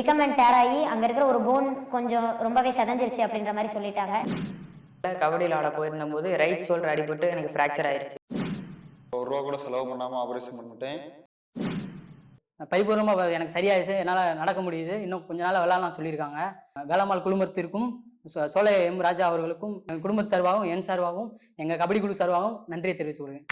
Ligament dare ஆகி அங்கே இருக்கிற ஒரு போன் கொஞ்சம் ரொம்பவே செதஞ்சிருச்சு அப்படின்ற மாதிரி சொல்லிட்டாங்க. கபடியில் ஆட போயிருந்தபோது ரைட் ஷோல்டர் அடிபட்டு எனக்கு ஃப்ராக்சர் ஆயிருச்சு. ஒரு ரூபா கூட செலவு பண்ணாமல் ஆப்ரேஷன் பண்ணிட்டேன். பைபூர்வமாக எனக்கு சரியாயிடுச்சு. என்னால் நடக்க முடியுது. இன்னும் கொஞ்ச நாள் விளாட்லாம் சொல்லியிருக்காங்க. வேளம்மாள் குழுமத்திற்கும் சோ- சோலை எம். ராஜா அவர்களுக்கும் எங்கள் குடும்பத்து சார்பாகவும் என் சார்பாகவும் எங்கள் கபடி குழு சார்பாகவும் நன்றியை தெரிவித்துக் கொள்கிறேன்.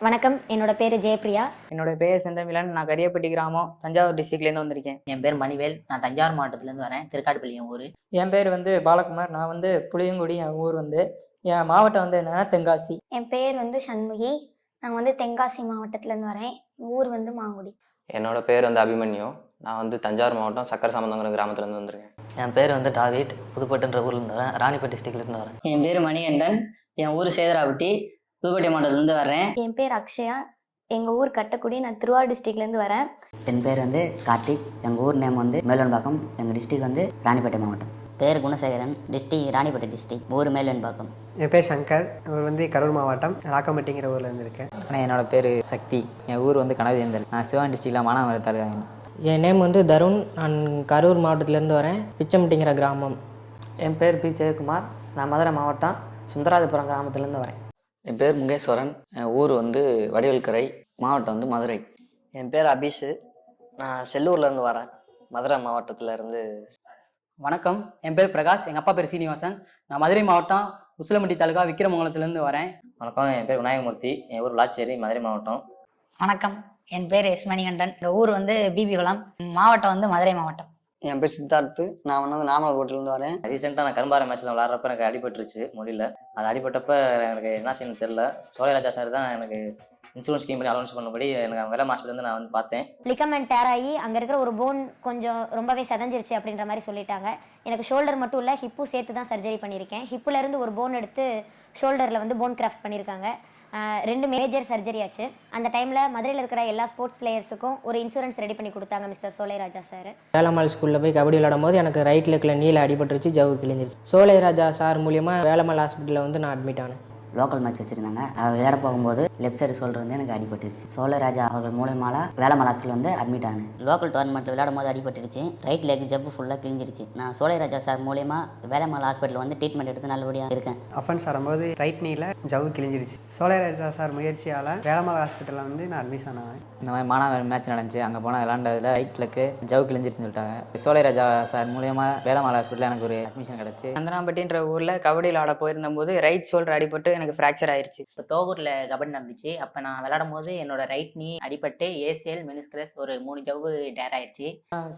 வணக்கம் என்னோட பேர் ஜெயப்ரியா என்னோட பேர் செந்தமிழன் நான் கரியப்பட்டி கிராமம் தஞ்சாவூர் டிஸ்ட்ரிக்ட்லேருந்து வந்திருக்கேன். என் பேர் மணிவேல் நான் தஞ்சாவூர் மாவட்டத்துலேருந்து வரேன். திருக்காட்டுப்பள்ளி என் ஊர். என் பேர் வந்து பாலகுமார் நான் வந்து புளியங்குடி என் ஊர் வந்து. என் மாவட்டம் வந்து என்னன்னா தென்காசி. என் பேர் வந்து சண்முகி. நாங்கள் வந்து தென்காசி மாவட்டத்துலேருந்து வரேன். ஊர் வந்து மாங்குடி. என்னோட பேர் வந்து அபிமன்யு. நான் வந்து தஞ்சாவூர் மாவட்டம் சக்கர சம்பந்தங்கிற கிராமத்துலேருந்து வந்திருக்கேன். என் பேர் வந்து டாவிட். புதுப்பட்டுன்ற ஊர்லேருந்து வரேன். ராணிப்பேட் டிஸ்ட்ரிக்ட்லேருந்து வரேன். என் பேர் மணிகண்டன். என் ஊர் சேதராப்பட்டி. புதுக்கோட்டை மாவட்டத்துலேருந்து வர்றேன். என் பேர் அக்ஷயா. எங்கள் ஊர் கட்டக்குடி. நான் திருவாரூர் டிஸ்ட்ரிக்ட்லேருந்து வரேன். என் பேர் வந்து கார்த்திக். எங்கள் ஊர் நேம் வந்து மேலன்பாக்கம் எங்கள் டிஸ்ட்ரிக் வந்து ராணிப்பேட்டை மாவட்டம். பேர் குணசேகரன். District Ranipet district. ஊர் மேல்வெண்பாக்கம். என் பேர் சங்கர். ஊர் வந்து கரூர் மாவட்டம். ராக்கம்பட்டிங்கிற ஊர்ல இருந்திருக்கேன் ஆனால் என்னோட பேர் சக்தி. என் ஊர் வந்து கனவேந்தல் நான் சிவன் டிஸ்ட்ரிக்டில் மானாமரை தாலுகா என் நேம் வந்து தருண். நான் கரூர் மாவட்டத்திலேருந்து வரேன். பிச்சம்பட்டிங்கிற கிராமம். என் பேர் பி ஜெயக்குமார். நான் மதுரை மாவட்டம். சுந்தராஜபுரம் கிராமத்துலேருந்து வரேன். என் பேர் முகேஸ்வரன். என் ஊர் வந்து வடிவேல்கரை மாவட்டம் வந்து மதுரை. என் பேர் அபிஷு. நான் செல்லூர்லேருந்து வரேன். மதுரை மாவட்டத்துல இருந்து வணக்கம். என் பேர் பிரகாஷ். எங்கள் அப்பா பேர் சீனிவாசன். நான் மதுரை மாவட்டம் உசிலம்பட்டி தாலுகா விக்கிரமங்கலத்துலேருந்து வரேன். வணக்கம். என் பேர் விநாயகமூர்த்தி. என் ஊர் லாச்சேரி மதுரை மாவட்டம். வணக்கம். என் பேர் எஸ் மணிகண்டன். எங்கள் ஊர் வந்து பிபிகுளம் மாவட்டம் வந்து மதுரை மாவட்டம். என் பேர் சித்தார்த்து. நான் வந்து நாமக்கல்கோட்டிலேருந்து வரேன். ரீசெண்டாக நான் கரும்பாறை மேட்ச்சில் விளாட்றப்ப எனக்கு அடிபட்டுருச்சு முடியல அது அடிபட்டப்ப எனக்கு என்ன செய்யணும்னு தெரில சோழராஜா சார் தான் எனக்கு இன்சூரன்ஸ் ஸ்கீம் பண்ணி அலௌன்ஸ் பண்ணபடி எனக்கு வேலை ஹாஸ்பிட்டல் நான் வந்து பார்த்தேன். லிகமெண்ட் டேர் ஆகி அங்கே இருக்கிற ஒரு போன் கொஞ்சம் ரொம்பவே செதஞ்சிருச்சு அப்படின்ற மாதிரி சொல்லிட்டாங்க. எனக்கு ஷோல்டர் மட்டும் இல்லை ஹிப்பும் சேர்த்து தான் சர்ஜரி பண்ணியிருக்கேன். ஹிப்புல இருந்து ஒரு போன் எடுத்து ஷோல்டரில் வந்து போன் கிராஃப்ட் பண்ணியிருக்காங்க. ரெண்டு மேஜர் சர்ஜரி ஆச்சு. அந்த டைமில் மதுரையில் இருக்கிற எல்லா ஸ்போர்ட்ஸ் பிளேயர்ஸுக்கும் ஒரு இன்சூரன்ஸ் ரெடி பண்ணி கொடுத்தாங்க மிஸ்டர் சோலைராஜா சார் வேலம்மாள் ஸ்கூலில் போய் கபடி விளையாடும் போது எனக்கு ரைட் லெக்கில் நீல அடிபட்டுருச்சு ஜவு கிழிஞ்சிருச்சு. சோலைராஜா சார் மூலியமாக வேலம்மாள் ஹாஸ்பிட்டலில் வந்து நான் அட்மிட் ஆனேன். லோக்கல் மேட்ச் வச்சுருந்தாங்க. விளையாட போகும்போது லெஃப்ட் சைடு ஷோல்டர் வந்து எனக்கு அடிபட்டுருச்சு. சோழராஜா அவர்கள் மூலியமால வேலம்மாள் ஹாஸ்பிட்டல் வந்து அட்மிட் ஆனேன் லோக்கல் டோர்னமெண்ட்டில் விளையாடும் போது அடிபட்டுருச்சு. ரைட் லெக் ஜப்பு ஃபுல்லாக கிழிஞ்சிருச்சு. நான் சோழராஜா சார் மூலயமா வேலைமால் ஹாஸ்பிட்டல் வந்து ட்ரீட்மெண்ட் எடுத்து நல்லபடியாக இருக்கேன். அஃபென்ஸ் ஆடும்போது ரைட் நீல ஜவ்வு கிழிஞ்சிருச்சு. சோலை ராஜா சார் முயற்சியால் வேலம்மாள் ஹாஸ்பிட்டலில் வந்து நான் அட்மிஷன் ஆனேன். இந்த மாதிரி மானாவர் மேட்ச் நடந்துச்சு. அங்கே போனால் விளாண்டதில் ரைட் லெக்கு ஜவு கிழிஞ்சிருச்சுன்னு சொல்லிட்டாங்க. சோழராஜா சார் மூலயமா வேலைமால் ஹாஸ்பிட்டலில் எனக்கு ஒரு அட்மிஷன் கிடச்சி. சந்தனாம்பட்டின்ற ஊரில் கபடியில் ஆட போயிருந்தபோது ரைட் ஷோல்டர் அடிபட்டு எனக்கு ஃப்ராக்சர் ஆயிருச்சு. இப்போ தோகூரில் கபடி நடந்துச்சு. அப்போ நான் விளையாடும் போது என்னோட ரைட் நீ அடிபட்டு ஏசிஎல் மெனிஸ்கிரஸ் ஒரு மூணு ஜவ்வு டேர் ஆயிடுச்சு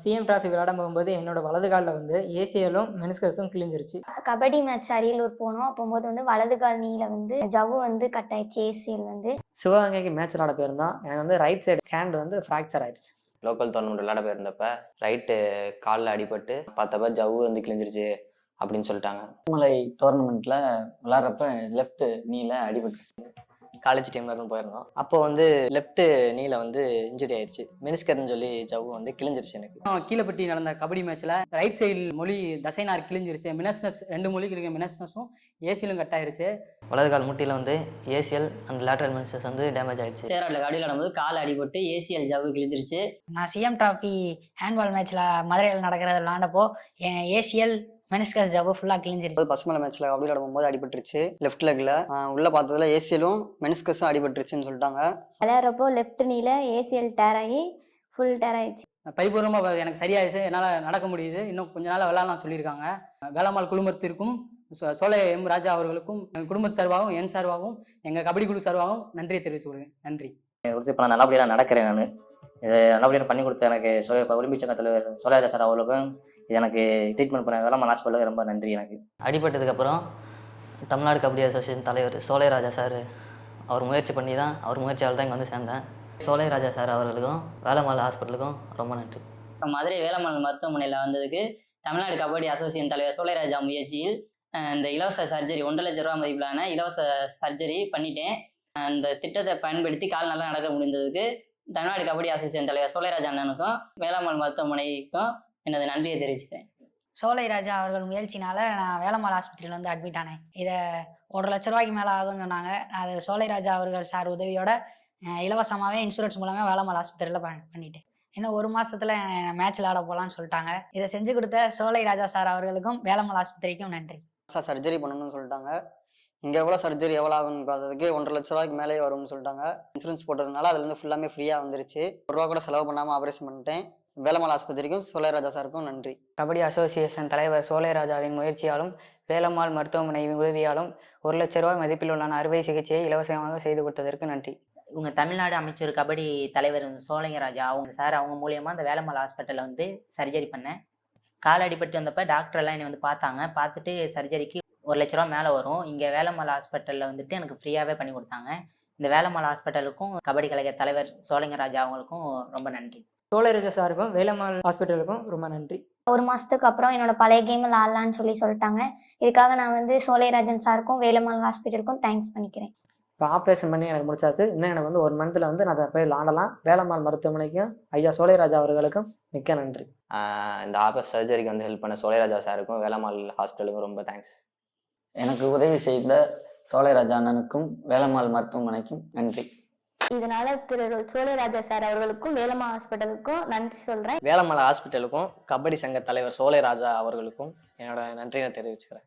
சிஎம் டிராஃபி விளையாட போகும்போது என்னோட வலது காலில் வந்து ஏசிஎலும் மெனிஸ்கஸும் கிழிஞ்சிருச்சு. கபடி மேட்ச் அரியலூர் போனோம். அப்போது வந்து வலது கால் நீல வந்து ஜவ்வு வந்து கட் ஆயிடுச்சு ஏசிஎல் வந்து. சிவகங்கைக்கு மேட்ச் விளாட போயிருந்தோம். எனக்கு வந்து ரைட் சைடு ஹேண்ட் வந்து ஃப்ராக்சர் ஆயிருச்சு. லோக்கல் டோர்னமெண்ட் விளையாட போயிருந்தப்ப ரைட்டு காலில் அடிபட்டு பார்த்தப்ப ஜவ்வு வந்து கிழிஞ்சிருச்சு. அப்படின்னு சொல்லிட்டாங்க. மலை டோர்னமெண்ட்டில் விளாட்றப்ப லெஃப்ட் நீல அடிபட்டுருச்சு. காலேஜ் டைம்ல இருந்து போயிருந்தோம். அப்போ வந்து லெஃப்ட் நீல வந்து இன்ஜுரி ஆயிடுச்சு மெனிஸ்கர்னு சொல்லி ஜவ்வு வந்து கிழிஞ்சிருச்சு எனக்கு. கீழப்பட்டி நடந்த கபடி மேட்ச்சில் ரைட் சைடு மொழி தசைனார் கிழிஞ்சிருச்சு. மினஸ்னஸ் ரெண்டு மொழிக்கு இருக்க மினஸ்னஸும் ஏசியிலும் கட் ஆயிருச்சு. வலது கால் முட்டியில் வந்து ஏசிஎல் அண்ட் லேட்ரல் மென்சஸ் வந்து டேமேஜ் ஆயிடுச்சு சேராட்டில் கபடி விளையாடும்போது கால் அடிபட்டு ஏசிஎல் ஜவ்வு கிழிஞ்சிருச்சு. நான் சிஎம் டிராஃபி ஹேண்ட்பால் மேட்ச்சில் மதுரையில் நடக்கிறத விளாண்டப்போ என் ஏசிஎல் மெனிஸ்கஸ் ஜவ்வு ஃபுல்லாக கிழிஞ்சிருச்சு. பசுமலை மேட்ச்ல கபடி விளையாடும் போது அடிபட்டுருச்சு. லெஃப்ட் லெக்ல உள்ள பார்த்ததுல ஏசியலும் மெனிஸ்கஸும் அடிபட்டுருச்சுன்னு சொல்லிட்டாங்க. விளையாடுறப்போ லெஃப்ட் நீல ஏசிஎல் டேர் ஆகி ஃபுல் டேர் ஆயிடுச்சு. பைபூர்வமாக எனக்கு சரியாயிடுச்சு. என்னால் நடக்க முடியுது. இன்னும் கொஞ்ச நாள் விளாட்லாம் சொல்லியிருக்காங்க. வேளம்மாள் குழுமத்திற்கும் சோ- சோலை எம் ராஜா அவர்களுக்கும் எங்கள் குடும்பத்து சார்பாகவும் என் சார்பாகவும் எங்கள் கபடி குழு சார்பாகவும் நன்றியை தெரிவித்துக் கொள்கிறேன். நன்றி. நான் நல்லபடியாக நடக்கிறேன் நான். இது நல்லபடியாக பண்ணி கொடுத்த எனக்கு சோ இப்போ ஒலிம்பிக் சங்க தலைவர் சோழராஜா சார் அவர்களுக்கும் இது எனக்கு ட்ரீட்மெண்ட் பண்ண வேளாண் ஹாஸ்பிட்டலுக்கு ரொம்ப நன்றி எனக்கு. அடிபட்டதுக்கப்புறம் தமிழ்நாடு கபடி அசோசியேஷன் தலைவர் சோலைராஜா சார் அவர் முயற்சி பண்ணி தான் அவர் முயற்சியால் தான் இங்கே வந்து சேர்ந்தேன். சோலைராஜா சார் அவர்களுக்கும் வேலம்மாள் ஹாஸ்பிட்டலுக்கும் ரொம்ப நன்றி. மதுரை வேலம்மாள் மருத்துவமனையில் வந்ததுக்கு தமிழ்நாடு கபடி அசோசியேஷன் தலைவர் சோலைராஜா முயற்சியில் இந்த இலவச சர்ஜரி ஒன்றரை லட்ச ரூபா மதிப்பிலான இலவச சர்ஜரி பண்ணிட்டேன். அந்த திட்டத்தை பயன்படுத்தி கால் நல்லா நடக்க முடிந்ததுக்கு தமிழ்நாடு கபடி அசோசியேஷன் தலைவர் சோலைராஜா அண்ணனுக்கும் வேளாண்மல் மருத்துவமனைக்கும் எனது நன்றியை தெரிவிச்சுக்கிறேன். சோலை ராஜா அவர்கள் முயற்சினால நான் வேலம்மாள் ஆஸ்பத்திரியில் வந்து அட்மிட் ஆனேன். இதை ஒரு லட்ச ரூபாய்க்கு மேலே ஆகும்னு சொன்னாங்க. அது சோலை ராஜா அவர்கள் சார் உதவியோட இலவசமாகவே இன்சூரன்ஸ் மூலமே வேலம்மாள் ஆஸ்பத்திரியில் பண்ணிட்டேன். இன்னும் ஒரு மாசத்துல மேட்ச்ல ஆட போகலான்னு சொல்லிட்டாங்க. இதை செஞ்சு கொடுத்த சோலை ராஜா சார் அவர்களுக்கும் வேலம்மாள் ஆஸ்பத்திரிக்கும் நன்றி. சர்ஜரி பண்ணணும்னு சொல்லிட்டாங்க. இங்கே எவ்வளோ சர்ஜரி எவ்வளோ ஆகும்னு பார்த்ததுக்கு ஒன்றரை லட்ச ரூபாய்க்கு மேலே வரும்னு சொல்லிட்டாங்க. இன்சூரன்ஸ் போட்டதுனால அதுலேருந்து ஃபுல்லாமே ஃப்ரீயாக வந்துருச்சு. ஒரு ரூபா கூட செலவு பண்ணாமல் ஆப்ரேஷன் பண்ணிட்டேன். வேலம்மாள் ஆஸ்பத்திரிக்கும் சோலைராஜா சாருக்கும் நன்றி. கபடி அசோசியேஷன் தலைவர் சோலைராஜாவின் முயற்சியாலும் வேலம்மாள் மருத்துவமனை உதவியாலும் ஒரு லட்ச ரூபாய் மதிப்பிலுள்ள அறுவை சிகிச்சையை இலவசமாக செய்து கொடுத்ததற்கு நன்றி. இவங்க தமிழ்நாடு அமைச்சர் கபடி தலைவர் வந்து சோழங்கராஜா அவங்க சார் அவங்க மூலியமாக அந்த வேலம்மாள் ஹாஸ்பிட்டலில் வந்து சர்ஜரி பண்ணேன். கால் அடிபட்டு வந்தப்போ டாக்டர் எல்லாம் என்னை வந்து பார்த்தாங்க. பார்த்துட்டு சர்ஜரிக்கு ஒரு லட்ச ரூபா மேலே வரும். இங்கே வேலம்மாள் ஹாஸ்பிட்டலில் வந்துட்டு எனக்கு ஃப்ரீயாகவே பண்ணி கொடுத்தாங்க. இந்த வேலம்மாள் ஹாஸ்பிட்டலுக்கும் கபடி கழக தலைவர் சோழங்கராஜா அவங்களுக்கும் ரொம்ப நன்றி. சோலைராஜா சாருக்கும் வேலம்மாள் ஹாஸ்பிட்டலுக்கும் ரொம்ப நன்றி. ஒரு மாசத்துக்கு அப்புறம் என்னோட பழைய கேமில் ஆடலான்னு சொல்லி சொல்லிட்டாங்க. இதுக்காக நான் வந்து சோலைராஜன் சாருக்கும் வேலம்மாள் ஹாஸ்பிட்டலுக்கும் தேங்க்ஸ் பண்ணிக்கிறேன். இப்போ ஆப்ரேஷன் பண்ணி எனக்கு முடிச்சாச்சு. இன்னும் எனக்கு வந்து ஒரு மந்த்தில் வந்து நான் அதை போய் விளாடலாம் வேலம்மாள் மருத்துவமனைக்கும் ஐயா சோலைராஜா அவர்களுக்கும் மிக்க நன்றி. இந்த ஆப சர்ஜரிக்கு வந்து ஹெல்ப் பண்ண சோலைராஜா சாருக்கும் வேலம்மாள் ஹாஸ்பிட்டலுக்கும் ரொம்ப தேங்க்ஸ் எனக்கு உதவி செய்த சோலைராஜா அண்ணனுக்கும் வேலம்மாள் மருத்துவமனைக்கும் நன்றி. இதனால திரு சோலைராஜா சார் அவர்களுக்கும் வேலம்மா ஹாஸ்பிட்டலுக்கும் நன்றி சொல்றேன். வேலம்மாள் ஹாஸ்பிட்டலுக்கும் கபடி சங்க தலைவர் சோலைராஜா அவர்களுக்கும் என்னோட நன்றியை தெரிவிச்சுக்கிறேன்.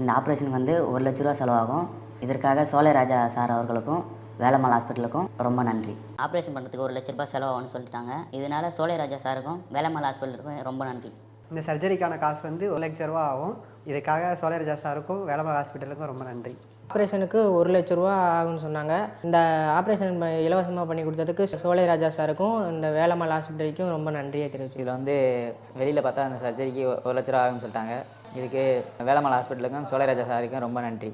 இந்த ஆப்ரேஷனுக்கு வந்து ஒரு லட்ச ரூபா செலவாகும். இதற்காக சோலைராஜா சார் அவர்களுக்கும் வேலம்மாள் ஹாஸ்பிட்டலுக்கும் ரொம்ப நன்றி. ஆப்ரேஷன் பண்ணுறதுக்கு ஒரு லட்ச ரூபாய் செலவாகும்னு சொல்லிட்டாங்க. இதனால சோலை ராஜா சாருக்கும் வேலம்மாள் ஹாஸ்பிட்டலுக்கும் ரொம்ப நன்றி. இந்த சர்ஜரிக்கான காசு வந்து ஒரு லட்ச ரூபா ஆகும். இதுக்காக சோலைராஜா சாருக்கும் வேலம்மாள் ஹாஸ்பிட்டலுக்கும் ரொம்ப நன்றி. ஆப்ரேஷனுக்கு ஒரு லட்ச ரூபா ஆகும்னு சொன்னாங்க. இந்த ஆப்ரேஷன் இலவசமாக பண்ணி கொடுத்ததுக்கு சோலைராஜா சாருக்கும் இந்த வேலம்மாள் ஹாஸ்பிட்டலுக்கும் ரொம்ப நன்றியை தெரிவிச்சு இதில் வந்து வெளியில் பார்த்தா அந்த சர்ஜரிக்கு ஒரு லட்ச ரூபா ஆகும்னு சொல்லிட்டாங்க. இதுக்கு வேலம்மாள் ஹாஸ்பிட்டலுக்கும் சோழராஜா சாருக்கும் ரொம்ப நன்றி.